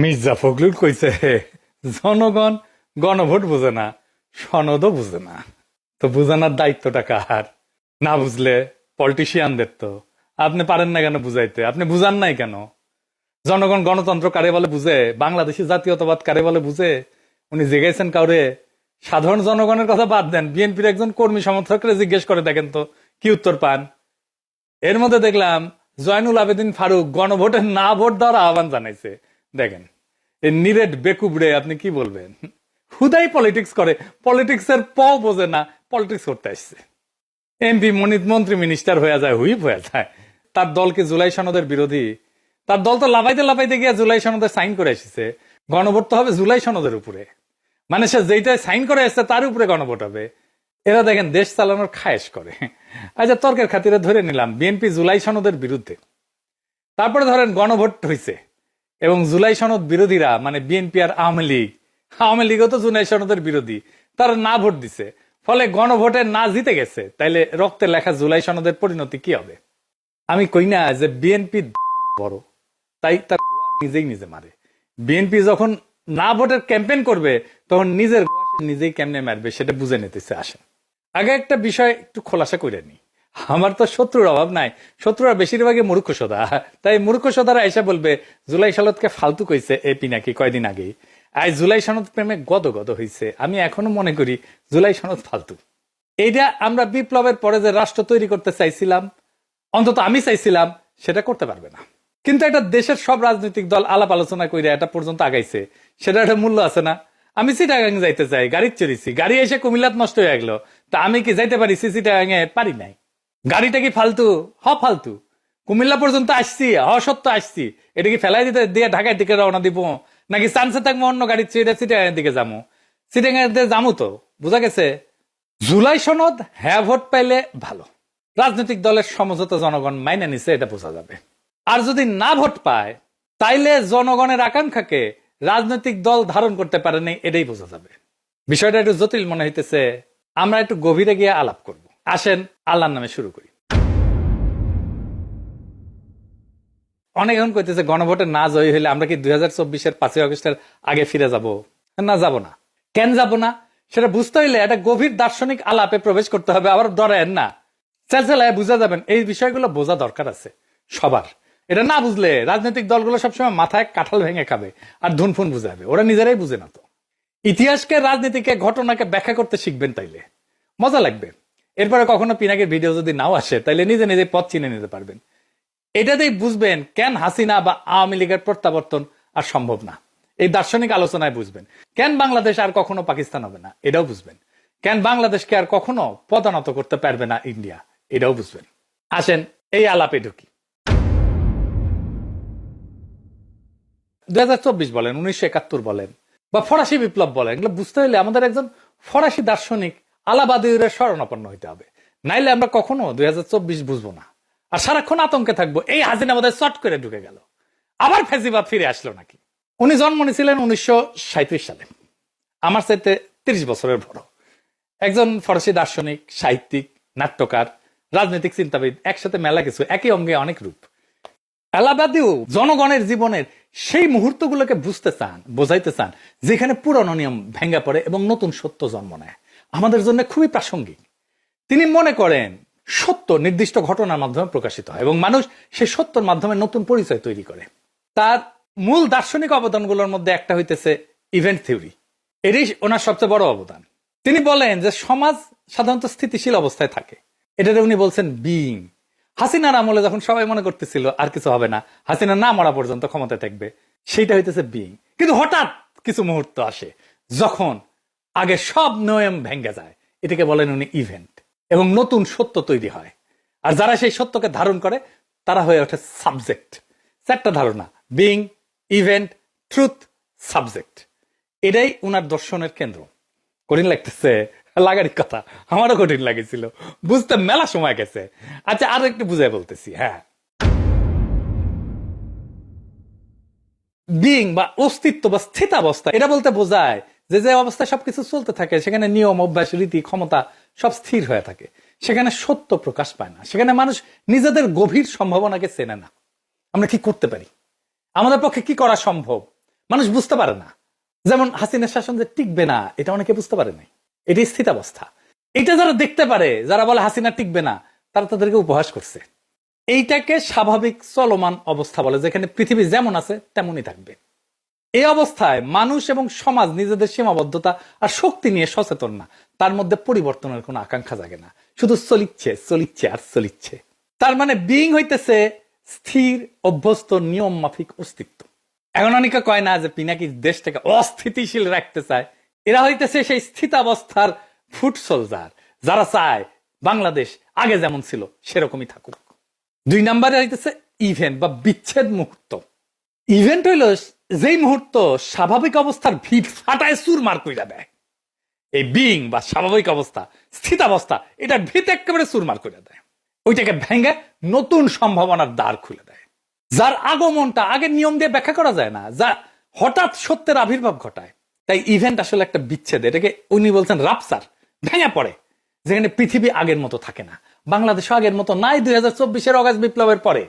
মির্জা ফখরুল কইছে, জনগণ গণভোট বুঝে না, সনদও বুঝে না। তো বুঝানোর দায়িত্বটা কার? না বুঝলে পলিটিশিয়ানদের তো। আপনি পারেন না কেন বুঝাইতে? আপনি বুঝান নাই কেন? জনগণ গণতন্ত্র কারে বলে বুঝে? বাংলাদেশি জাতীয়তাবাদ কারে বলে বুঝে? উনি জেগেছেন কাউরে, সাধারণ জনগণের কথা বাদ দেন, বিএনপির একজন কর্মী সমর্থকরা জিজ্ঞেস করে দেখেন তো, কি উত্তর পান? এর মধ্যে দেখলাম, জয়নুল আবেদিন ফারুক গণভোটের না ভোট দেওয়ার আহ্বান জানাইছে। দেখেন এই নিরেট বেকুবড়ে আপনি কি বলবেন? হুদাই পলিটিক্স করে পলিটিক্স এর প বোঝে না পলিটিক্স করতে আসছে। এমপি মনিত মন্ত্রী মিনিস্টার হয়ে যায়, হুইপ হয়ে যায়। তার দলকে জুলাই সনদের বিরোধী, তার দল তো লাফাইতে লাফাইতে গিয়ে জুলাই সনদে সাইন করে এসেছে। গণভোট তো হবে জুলাই সনদের উপরে। মানে সে যেইটাই সাইন করে এসছে, তার উপরে গণভোট হবে। এরা দেখেন, দেশ চালানোর খায়েশ করে। আচ্ছা তর্কের খাতিরে ধরে নিলাম, বিএনপি জুলাই সনদের বিরুদ্ধে। তারপরে ধরেন, গণভোট হয়েছে এবং জুলাই সনদ বিরোধীরা মানে বিএনপি আর আওয়ামী লীগ, আওয়ামী লীগও তো জুলাই সনদের বিরোধী, তারা না ভোট দিছে। ফলে গণভোটে না জিতে গেছে। তাইলে রক্তে লেখা জুলাই সনদের পরিণতি কি হবে? আমি কই না যে বিএনপি বড়, তাই তার নিজেই নিজে মারে। বিএনপি যখন না ভোটের ক্যাম্পেইন করবে, তখন নিজের নিজেই কেমনে মারবে সেটা বুঝে নিতেছে আসেন। আগে একটা বিষয় একটু খোলাসা করে নি আমার তো শত্রুর অভাব নাই। শত্রুরা বেশিরভাগই মূর্খ সোদা তাই মূর্খ সোদারা এসে বলবে, জুলাই সনদকে ফালতু কইছে এই পিনাকি কয়দিন আগেই। আজ জুলাই সনদ প্রেমে গদ গদ হয়েছে আমি এখনও মনে করি, জুলাই সনদ ফালতু। এইটা আমরা বিপ্লবের পরে যে রাষ্ট্র তৈরি করতে চাইছিলাম, অন্তত আমি চাইছিলাম, সেটা করতে পারবে না। কিন্তু একটা দেশের সব রাজনৈতিক দল আলাপ আলোচনা করে এটা পর্যন্ত আগাইছে, সেটা একটা মূল্য আছে না? আমি চিটাগাং যাইতে চাই গাড়ি চড়িছি, গাড়ি এসে কুমিল্লাত নষ্ট হয়ে গেল। তা আমি কি যাইতে পারি চিটাগাঙে পারি নাই। গাড়িটা কি ফালতু? হ, ফালতু। কুমিল্লা পর্যন্ত আসছি, হ, সত্য আসছি। এটা কি ফেলাই দিতে দিয়ে ঢাকার দিকে রওনা দিব? নাকি চান্সে থাকব অন্য গাড়ি চেয়ে চিটাগাঙের দিকে যাব? দিকে যাব তো, বোঝা গেছে? জুলাই সনদ হ্যাঁ ভোট পাইলে ভালো। রাজনৈতিক দলের সমঝোতা জনগণ মাইনে নিছে, এটা বোঝা যাবে। আর যদি না ভোট পায়, তাইলে জনগণের আকাঙ্ক্ষাকে রাজনৈতিক দল ধারণ করতে পারেনি, এটাই বোঝা যাবে। বিষয়টা একটু জটিল মনে হইতেছে। আমরা একটু গভীরে গিয়ে আলাপ করব। আসেন, আল্লাহর নামে শুরু করি। অনেক এখন কইতেছে, গণভোটে না জয়ী হইলে আমরা কি দুই হাজার চব্বিশের পাঁচই আগস্টের আগে ফিরে যাব? না যাব না। কেন যাব না? সেটা বুঝতে হইলে একটা গভীর দার্শনিক আলাপে প্রবেশ করতে হবে, আবার ডরেন না। চেলচেলায় বুঝা যাবেন, এই বিষয়গুলো বোঝা দরকার আছে সবার। এটা না বুঝলে রাজনৈতিক দলগুলো সবসময় মাথায় কাঁঠাল ভেঙে খাবে আর ধুনফুন বুঝাবে। ওরা নিজেরাই বুঝে না তো। ইতিহাসকে, রাজনীতিকে, ঘটনাকে ব্যাখ্যা করতে শিখবেন তাইলে। মজা লাগবে। এরপরে কখনো পিনাকের ভিডিও যদি নাও আসে, তাইলে নিজে নিজে পথ চিনে নিতে পারবেন। এটাতেই বুঝবেন কেন হাসিনা বা আওয়ামী লীগের প্রত্যাবর্তন আর সম্ভব না। এই দার্শনিক আলোচনায় বুঝবেন। কেন বাংলাদেশ আর কখনো পাকিস্তান হবে না, এটাও বুঝবেন। কেন বাংলাদেশকে আর কখনো পদানত করতে পারবে না ইন্ডিয়া, এটাও বুঝবেন। আসেন, এই আলাপে ঢুকি। দু হাজার চব্বিশ বলেন, উনিশশো একাত্তর বলেন, বা ফরাসি বিপ্লব বলেন, এগুলো বুঝতে হলে আমাদের একজন ফরাসি দার্শনিক আলাবাদীর স্মরণাপন্ন হইতে হবে। নাইলে আমরা কখনো দুই হাজার চব্বিশ বুঝব না। আর সারাক্ষণ আতঙ্কে থাকব, এই হাজিনা চট করে ঢুকে গেল। আবার ফেজিবাদ ফিরে আসলো নাকি? উনি জন্ম নিয়েছিলেন উনিশশো সাঁইত্রিশ সালে। আমার চাইতে তিরিশ বছরের বড়। একজন ফরাসি দার্শনিক, সাহিত্যিক, নাট্যকার, রাজনৈতিক চিন্তাবিদ, একসাথে মেলা কিছু, একই অঙ্গে অনেক রূপ। আলাদাদিও জনগণের জীবনের সেই মুহূর্তগুলোকে বুঝতে চান, বোঝাইতে চান, যেখানে পুরনো নিয়ম ভেঙ্গা পড়ে এবং নতুন সত্য জন্ম নেয়। আমাদের জন্য খুবই প্রাসঙ্গিক। তিনি মনে করেন, সত্য নির্দিষ্ট ঘটনার মাধ্যমে প্রকাশিত হয় এবং মানুষ সেই সত্যর মাধ্যমে নতুন পরিচয় তৈরি করে। তার মূল দার্শনিক অবদানগুলোর মধ্যে একটা হইতেছে ইভেন্ট থিওরি এরই ওনার সবচেয়ে বড় অবদান। তিনি বলেন যে সমাজ সাধারণত স্থিতিশীল অবস্থায় থাকে। এটাতে উনি বলছেন বিইং হাসিনার আমলে যখন সবাই মনে করতেছিল, আর কিছু হবে না, হাসিনা না মরা পর্যন্ত ক্ষমতা থাকবে, সেইটা হইতেছে বিইং কিন্তু হঠাৎ কিছু মুহূর্ত আসে, যখন আগে সব নিয়ম ভেঙ্গে যায়। এটাকে বলেন উনি ইভেন্ট এবং নতুন সত্য তৈরি হয়। আর যারা সেই সত্যকে ধারণ করে, তারা হয়ে ওঠে সাবজেক্ট চারটা ধারণা বিং ইভেন্ট ট্রুথ সাবজেক্ট এটাই উনার দর্শনের কেন্দ্র। কঠিন লাগতেছে লাগার কথা। আমারও কঠিন লাগেছিল। বুঝতে মেলা সময় গেছে। আচ্ছা আরও একটু বুঝাই বলতেছি হ্যাঁ। বিং বা অস্তিত্ব বা স্থিতাবস্থা, এটা বলতে বোঝায় যে যে অবস্থায় সবকিছু চলতে থাকে, সেখানে নিয়ম, অভ্যাস, রীতি, ক্ষমতা সব স্থির হয়ে থাকে। সেখানে সত্য প্রকাশ পায় না। সেখানে মানুষ নিজেদের গভীর সম্ভাবনাকে চেনে না। আমরা কি করতে পারি? আমাদের পক্ষে কি করা সম্ভব? মানুষ বুঝতে পারে না। যেমন হাসিনার শাসন যে টিকবে না, এটা অনেকে বুঝতে পারে নাই। এটি স্থিতাবস্থা। এটা যারা দেখতে পারে, যারা বলে হাসিনা টিকবে না, তারা তাদেরকে উপহাস করছে। এইটাকে স্বাভাবিক চলমান অবস্থা বলে, যেখানে পৃথিবী যেমন আছে, তেমনই থাকবে। এই অবস্থায় মানুষ এবং সমাজ নিজেদের সীমাবদ্ধতা আর শক্তি নিয়ে সচেতন না। তার মধ্যে পরিবর্তনের কোনো আকাঙ্ক্ষা জাগে না। শুধু চলিচ্ছে চলিচ্ছে আর চলিচ্ছে। তার মানে বিইং হইতেছে স্থির, অভ্যস্ত নিয়ম মাফিক অস্তিত্ব। এখন অনেকে কয় না যে পিনাকি দেশটাকে অস্থিতিশীল রাখতে চায়। এরা হইতেছে সেই স্থিতাবস্থার ফুট সোলজার যারা চায় বাংলাদেশ আগে যেমন ছিল, সেরকমই থাকুক। দুই নম্বরে হইতেছে ইভেন্ট বা বিচ্ছেদ মুহূর্ত ইভেন্ট হইল যেই মুহূর্ত স্বাভাবিক অবস্থার ভিত ফাটায় সুর মার কইরা দেয়। এই বিং বা স্বাভাবিক অবস্থা স্থিতাবস্থা এটা ভিত একেবারে চুরমার করে দেয়। ওইটাকে ভেঙে নতুন সম্ভাবনার দ্বার খুলে দেয়। যার আগমনটা আগের নিয়ম দিয়ে ব্যাখ্যা করা যায় না, যা হঠাৎ সত্যের আবির্ভাব ঘটায়। তাই ইভেন্ট আসলে একটা বিচ্ছেদ, এটাকে উনি বলছেন রাপসার ভেঙে পড়ে, যেখানে পৃথিবী আগের মতো থাকে না। বাংলাদেশ আগের মতো নাই, দুই হাজার চব্বিশের অগাস্ট বিপ্লবের পরে।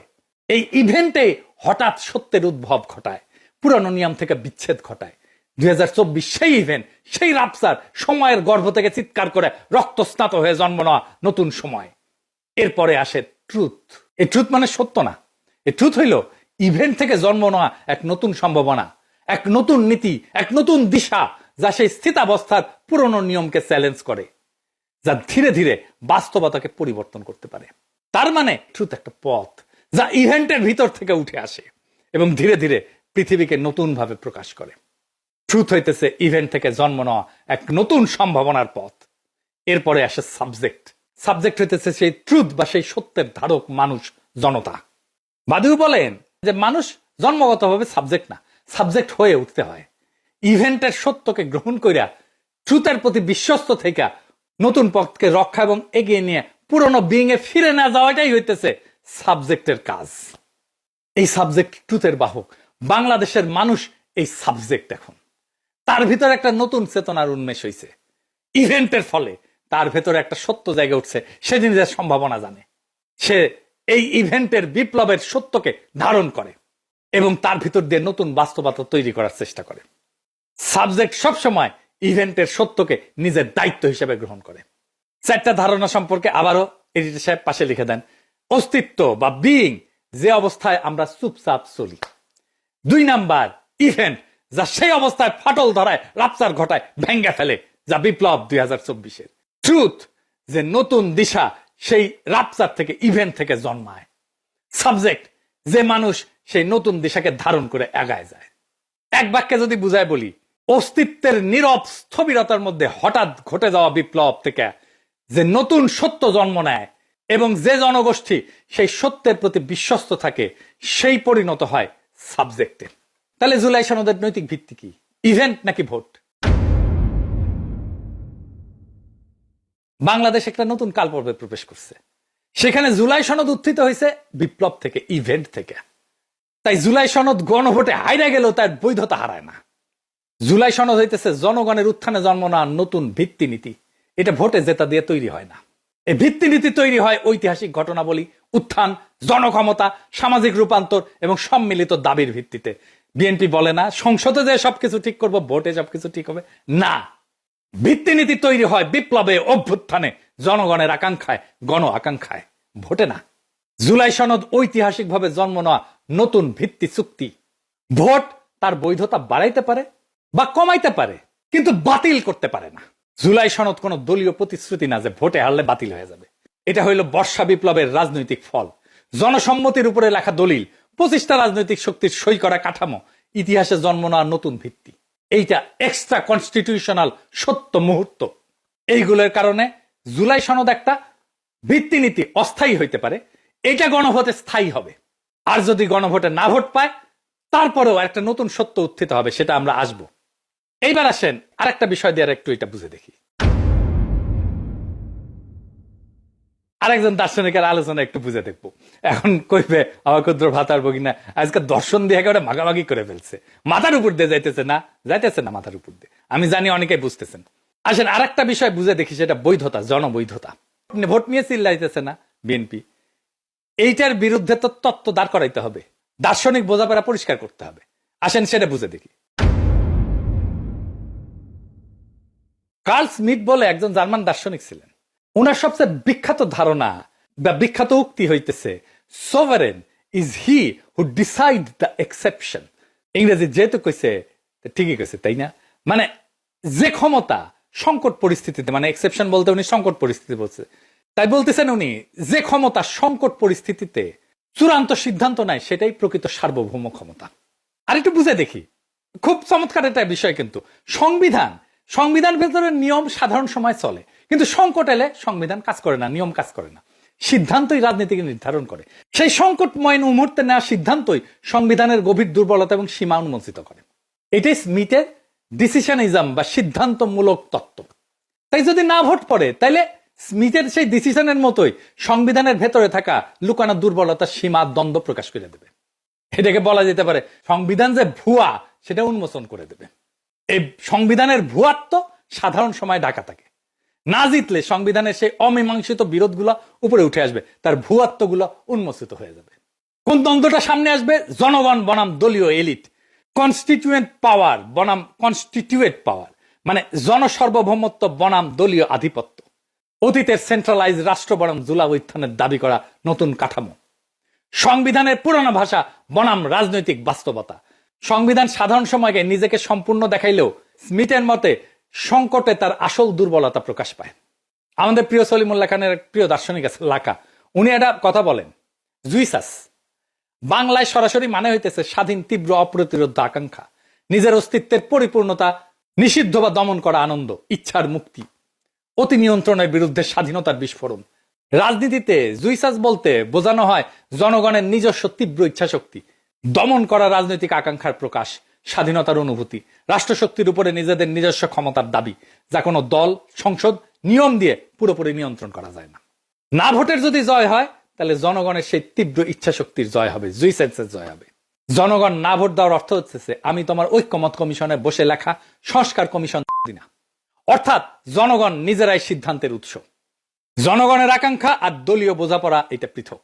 এই ইভেন্টে হঠাৎ সত্যের উদ্ভব ঘটায়। পুরানো নিয়ম থেকে বিচ্ছেদ ঘটায়। দুই হাজার চব্বিশ সেই ইভেন্ট সেই রাপসার সময়ের গর্ভ থেকে চিৎকার করে রক্তস্নাত হয়ে জন্ম নেওয়া নতুন সময়। এরপরে আসে ট্রুথ এই ট্রুথ মানে সত্য না। এই ট্রুথ হইল ইভেন্ট থেকে জন্ম নেওয়া এক নতুন সম্ভাবনা, এক নতুন নীতি, এক নতুন দিশা যা সেই স্থিতাবস্থার পুরনো নিয়মকে চ্যালেঞ্জ করে, যা ধীরে ধীরে বাস্তবতাকে পরিবর্তন করতে পারে। তার মানে ট্রুথ একটা পথ, যা ইভেন্টের ভিতর থেকে উঠে আসে এবং ধীরে ধীরে পৃথিবীকে নতুনভাবে প্রকাশ করে। ট্রুথ হইতেছে ইভেন্ট থেকে জন্ম নেওয়া এক নতুন সম্ভাবনার পথ। এরপরে আসে সাবজেক্ট সাবজেক্ট হইতেছে সেই ট্রুথ বা সেই সত্যের ধারক মানুষ, জনতা। বাদু বলেন যে মানুষ জন্মগতভাবে সাবজেক্ট না সাবজেক্ট হয়ে উঠতে হয়। ইভেন্টের সত্যকে গ্রহণ করিয়া ট্রুথের প্রতি বিশ্বস্ত থেকে নতুন পথকে রক্ষা এবং এগিয়ে নিয়ে পুরনো বিং এ ফিরে না যাওয়াটাই হইতেছে সাবজেক্টের কাজ। এই সাবজেক্ট ট্রুথের বাহক। বাংলাদেশের মানুষ এই সাবজেক্ট এখন। তার ভিতরে একটা নতুন চেতনার উন্মেষ হয়েছে ইভেন্টের ফলে তার ভেতরে একটা সত্য জায়গা উঠছে, সে নিজের সম্ভাবনা জানে। সে এই ইভেন্টের বিপ্লবের সত্যকে ধারণ করে এবং তার ভিতর দিয়ে নতুন বাস্তবতা তৈরি করার চেষ্টা করে। সাবজেক্ট সবসময় ইভেন্টের সত্যকে নিজের দায়িত্ব হিসেবে গ্রহণ করে। চারটা ধারণা সম্পর্কে আবারও এডিটর সাহেব পাশে লিখে দেন, অস্তিত্ব বা বিইং যে অবস্থায় আমরা চুপচাপ চলি। দুই নাম্বার ইভেন্ট যা সেই অবস্থায় ফাটল ধরায়, রাপচার ঘটায়, ভেঙ্গে ফেলে, যা বিপ্লব দুই হাজার চব্বিশের। ট্রুথ যে নতুন দিশা সেই রাপচার থেকে ইভেন্ট থেকে জন্মায়। সাবজেক্ট যে মানুষ সেই নতুন দিশাকে ধারণ করে এগায় যায়। এক বাক্যে যদি বুঝায় বলি, অস্তিত্বের নীরব স্থবিরতার মধ্যে হঠাৎ ঘটে যাওয়া বিপ্লব থেকে, যে নতুন সত্য জন্ম নেয়, এবং যে জনগোষ্ঠী সেই সত্যের প্রতি বিশ্বস্ত থাকে, সেই পরিণত হয় সাবজেক্টের। তাহলে জুলাই সনদের নৈতিক ভিত্তি কি? ইভেন্ট নাকি ভোট? বাংলাদেশ একটা নতুন কাল পর্বে প্রবেশ করছে। সেখানে জুলাই সনদ উত্থিত হয়েছে বিপ্লব থেকে, ইভেন্ট থেকে। তাই জুলাই সনদ গণভোটে হাইরা গেলেও তার বৈধতা হারায় না। জুলাই সনদ হইতেছে জনগণের উত্থানে জন্ম নেওয়ার নতুন ভিত্তি নীতি। এটা ভোটে জেতা দিয়ে তৈরি হয় না। এই ভিত্তি নীতি তৈরি হয় ঐতিহাসিক ঘটনাবলী উত্থান, জনক্ষমতা, সামাজিক রূপান্তর এবং সম্মিলিত দাবির ভিত্তিতে। বিএনপি বলে না, সংসদে যে সবকিছু ঠিক করব, ভোটে সবকিছু ঠিক হবে। না। ভিত্তি নীতি তৈরি হয় বিপ্লবে, অভ্যুত্থানে, জনগণের আকাঙ্ক্ষায়, গণ আকাঙ্ক্ষায়। ভোটে না। জুলাই সনদ ঐতিহাসিকভাবে জন্ম নেওয়া নতুন ভিত্তি চুক্তি। ভোট তার বৈধতা বাড়াইতে পারে বা কমাইতে পারে, কিন্তু বাতিল করতে পারে না। জুলাই সনদ কোন দলীয় প্রতিশ্রুতি না যে ভোটে হারলে বাতিল হয়ে যাবে। এটা হইল বর্ষা বিপ্লবের রাজনৈতিক ফল। জনসম্মতির উপরে লেখা দলিল, পঁচিশটা রাজনৈতিক শক্তির সই করা কাঠামো, ইতিহাসে জন্ম নেওয়া নতুন ভিত্তি। এইটা এক্সট্রা কনস্টিটিউশনাল সত্য মুহূর্ত। এইগুলোর কারণে জুলাই সনদ একটা ভিত্তিনীতি অস্থায়ী হইতে পারে, এটা গণভোটে স্থায়ী হবে। আর যদি গণভোটে না ভোট পায়, তারপরেও একটা নতুন সত্য উত্থিত হবে, সেটা আমরা আসব। এইবার আসেন আরেকটা বিষয় দিয়ে আর একটু এটা বুঝে দেখি। আরেকজন দার্শনিকের আলোচনা একটু বুঝে দেখব। এখন কইবে, আমার ক্ষুদ্র ভাতার কিনা আজকে দর্শন দিয়ে একেবারে মাগামাগি করে ফেলছে। মাথার উপর দিয়ে যাইতেছে না? যাইতেছে না মাথার উপর দিয়ে। আমি জানি অনেকে বুঝতেছেন। আসেন আর একটা বিষয় বুঝে দেখি, সেটা বৈধতা, জনবৈধতা। আপনি ভোট নিয়ে চিল্লাইতেছে না বিএনপি এইটার বিরুদ্ধে তো তত্ত্ব দাঁড় করাইতে হবে। দার্শনিক বোঝাপড়া পরিষ্কার করতে হবে। আসেন, সেটা বুঝে দেখি। কার্ল স্মিথ বলে একজন জার্মান দার্শনিক ছিলেন। ওনার সবচেয়ে বিখ্যাত ধারণা বা বিখ্যাত উক্তি হইতেছে sovereign is he who decide the exception ইংরেজি যেহেতু কইছে ঠিকই কইছে, তাই না? মানে যে ক্ষমতা সংকট পরিস্থিতিতে মানে এক্সেপশন বলতে উনি সংকট পরিস্থিতি বলছে। তাই বলতেছেন উনি, যে ক্ষমতা সংকট পরিস্থিতিতে চূড়ান্ত সিদ্ধান্ত নেয়, সেটাই প্রকৃত সার্বভৌম ক্ষমতা। আর একটু বুঝে দেখি, খুব চমৎকার একটা বিষয় কিন্তু। সংবিধান সংবিধান ভেতরে নিয়ম সাধারণ সময় চলে। কিন্তু সংকট এলে সংবিধান কাজ করে না, নিয়ম কাজ করে না। সিদ্ধান্তই রাজনীতিকে নির্ধারণ করে। সেই সংকটময় মুহূর্তে নেওয়া সিদ্ধান্তই সংবিধানের গভীর দুর্বলতা এবং সীমা উন্মোচিত করে। এটাই স্মিথের ডিসিশনিজম বা সিদ্ধান্তমূলক তত্ত্ব। তাই যদি না ভোট পড়ে, তাইলে স্মিথের সেই ডিসিশনের মতোই সংবিধানের ভেতরে থাকা লুকানো দুর্বলতার সীমা দ্বন্দ্ব প্রকাশ করে দেবে। এটাকে বলা যেতে পারে সংবিধান যে ভুয়া, সেটা উন্মোচন করে দেবে। এই সংবিধানের ভুয়াত্ম সাধারণ সময় ঢাকা থাকে। না জিতলে সংবিধানের সেই অমীমাংসিত বিরোধগুলো উপরে উঠে আসবে, তার ভুয়াত্মগুলো উন্মোচিত হয়ে যাবে। কোন দ্বন্দ্বটা সামনে আসবে? জনগণ বনাম দলীয় এলিট কনস্টিটিউয়েন্ট পাওয়ার বনাম কনস্টিটিউয়েট পাওয়ার মানে জনসর্বভৌমত্ব বনাম দলীয় আধিপত্য। অতীতের সেন্ট্রালাইজ রাষ্ট্র বনাম জুলা উত্থানের দাবি করা নতুন কাঠামো। সংবিধানের পুরনো ভাষা বনাম রাজনৈতিক বাস্তবতা। সংবিধান সাধারণ সময়কে নিজেকে সম্পূর্ণ দেখাইলেও স্মিথের মতে সংকটে তার আসল দুর্বলতা প্রকাশ পায়। আমাদের প্রিয় সলিমুল্লাহ খানের প্রিয় দার্শনিক আছে, লাকা। উনি একটা কথা বলেন, জুইসাস, বাংলায় সরাসরি মানে হইতেছে স্বাধীন, তীব্র অপ্রতিরোধ আকাঙ্ক্ষা। নিজের অস্তিত্বের পরিপূর্ণতা, নিষিদ্ধ বা দমন করা আনন্দ, ইচ্ছার মুক্তি। অতি নিয়ন্ত্রণের বিরুদ্ধে স্বাধীনতার বিস্ফোরণ। রাজনীতিতে জুইসাস বলতে বোঝানো হয়, জনগণের নিজস্ব তীব্র ইচ্ছাশক্তি, দমন করা রাজনৈতিক আকাঙ্ক্ষার প্রকাশ। স্বাধীনতার অনুভূতি। রাষ্ট্রশক্তির উপরে নিজেদের নিজস্ব ক্ষমতার দাবি, যা কোনো দল, সংসদ, নিয়ম দিয়ে পুরোপুরি নিয়ন্ত্রণ করা যায় না। না ভোটের যদি জয় হয়, তাহলে জনগণের সেই তীব্র ইচ্ছাশক্তির জয় হবে জুইসেন্সের জয় হবে। জনগণ না ভোট দেওয়ার অর্থ হচ্ছে আমি তোমার ঐক্যমত কমিশনে বসে লেখা সংস্কার কমিশন দিনা অর্থাৎ জনগণ নিজেরাই সিদ্ধান্তের উৎস। জনগণের আকাঙ্ক্ষা আর দলীয় বোঝাপড়া এটা পৃথক।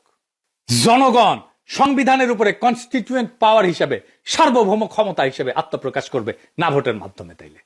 জনগণ সংবিধানের উপরে কনস্টিটিউয়েন্ট পাওয়ার হিসেবে সার্বভৌম ক্ষমতা হিসেবে আত্মপ্রকাশ করবে না ভোটের মাধ্যমে তাইলে।